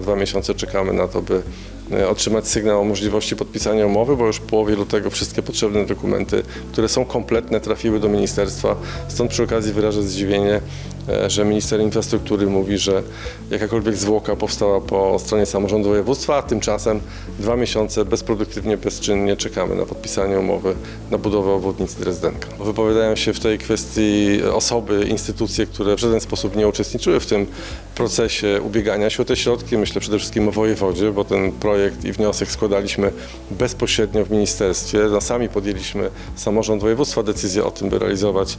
dwa miesiące czekamy na to, by e, otrzymać sygnał o możliwości podpisania umowy, bo już w połowie lutego wszystkie potrzebne dokumenty, które są kompletne, trafiły do ministerstwa. Stąd przy okazji wyrażę zdziwienie, że minister infrastruktury mówi, że jakakolwiek zwłoka powstała po stronie samorządu województwa, a tymczasem dwa miesiące bezproduktywnie, bezczynnie czekamy na podpisanie umowy na budowę obwodnicy Drezdenka. Wypowiadają się w tej kwestii osoby, instytucje, które w żaden sposób nie uczestniczyły w tym procesie ubiegania się o te środki. Myślę przede wszystkim o wojewodzie, bo ten projekt i wniosek składaliśmy bezpośrednio w ministerstwie. No, sami podjęliśmy, samorząd województwa, decyzję o tym, by realizować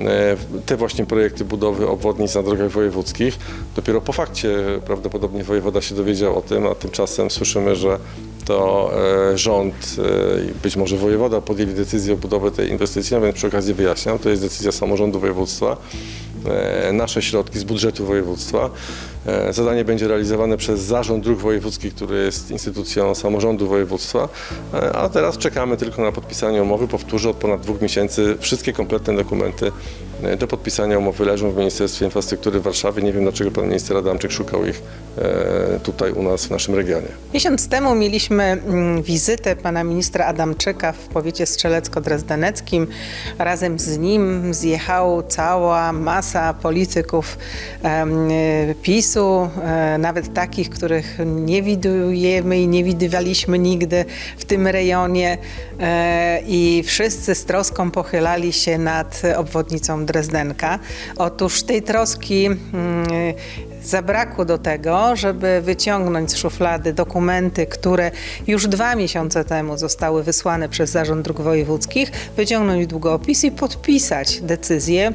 e, te właśnie projekty budowy obwodnic na drogach wojewódzkich. Dopiero po fakcie prawdopodobnie wojewoda się dowiedział o tym, a tymczasem słyszymy, że to e, rząd e, być może wojewoda podjęli decyzję o budowie tej inwestycji, no więc przy okazji wyjaśniam, to jest decyzja samorządu województwa, e, nasze środki z budżetu województwa. E, Zadanie będzie realizowane przez Zarząd Dróg Wojewódzkich, który jest instytucją samorządu województwa, e, a teraz czekamy tylko na podpisanie umowy. Powtórzę, od ponad dwóch miesięcy wszystkie kompletne dokumenty e, do podpisania umowy leżą w Ministerstwie Infrastruktury w Warszawie. Nie wiem, dlaczego pan minister Adamczyk szukał ich tutaj u nas w naszym regionie. Miesiąc temu mieliśmy mm, wizytę pana ministra Adamczyka w powiecie strzelecko-drezdeneckim. Razem z nim zjechała cała masa polityków em, e, nawet takich, których nie widujemy i nie widywaliśmy nigdy w tym rejonie. E, I wszyscy z troską pochylali się nad obwodnicą Drezdenka. Otóż tej troski mm, zabrakło do tego, żeby wyciągnąć z szuflady dokumenty, które już dwa miesiące temu zostały wysłane przez Zarząd Dróg Wojewódzkich, wyciągnąć długopis i podpisać decyzję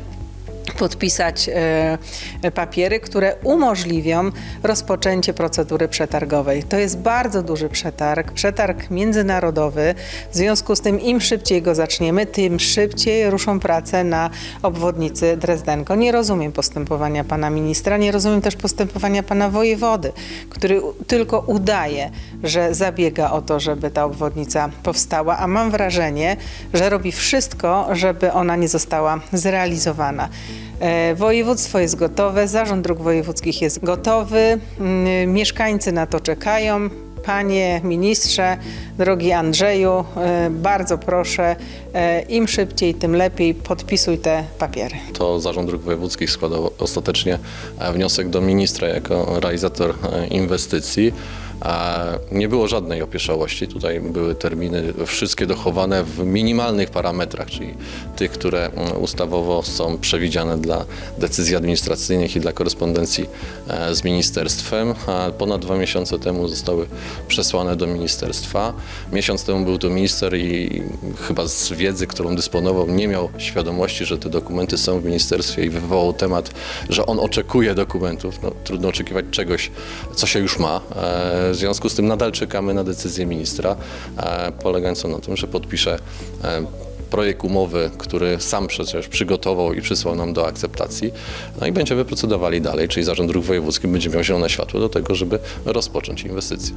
podpisać e, papiery, które umożliwią rozpoczęcie procedury przetargowej. To jest bardzo duży przetarg, przetarg międzynarodowy. W związku z tym im szybciej go zaczniemy, tym szybciej ruszą prace na obwodnicy Drezdenko. Nie rozumiem postępowania pana ministra, nie rozumiem też postępowania pana wojewody, który tylko udaje, że zabiega o to, żeby ta obwodnica powstała, a mam wrażenie, że robi wszystko, żeby ona nie została zrealizowana. E, Województwo jest gotowe, Zarząd Dróg Wojewódzkich jest gotowy, mm, mieszkańcy na to czekają. Panie ministrze, drogi Andrzeju, e, bardzo proszę, e, im szybciej, tym lepiej podpisuj te papiery. To Zarząd Dróg Wojewódzkich składał ostatecznie wniosek do ministra jako realizator inwestycji. E, Nie było żadnej opieszałości. Tutaj były terminy wszystkie dochowane w minimalnych parametrach, czyli tych, które mm, ustawowo są przewidziane dla decyzji administracyjnych i dla korespondencji e, z ministerstwem. Ponad dwa miesiące temu zostały przesłane do ministerstwa. Miesiąc temu był to minister i chyba z wiedzy, którą dysponował, nie miał świadomości, że te dokumenty są w ministerstwie i wywołał temat, że on oczekuje dokumentów. No, trudno oczekiwać czegoś, co się już ma. W związku z tym nadal czekamy na decyzję ministra, e, polegającą na tym, że podpisze e, projekt umowy, który sam przecież przygotował i przysłał nam do akceptacji. No i będziemy procedowali dalej, czyli Zarząd Dróg Wojewódzkich będzie miał zielone światło do tego, żeby rozpocząć inwestycje.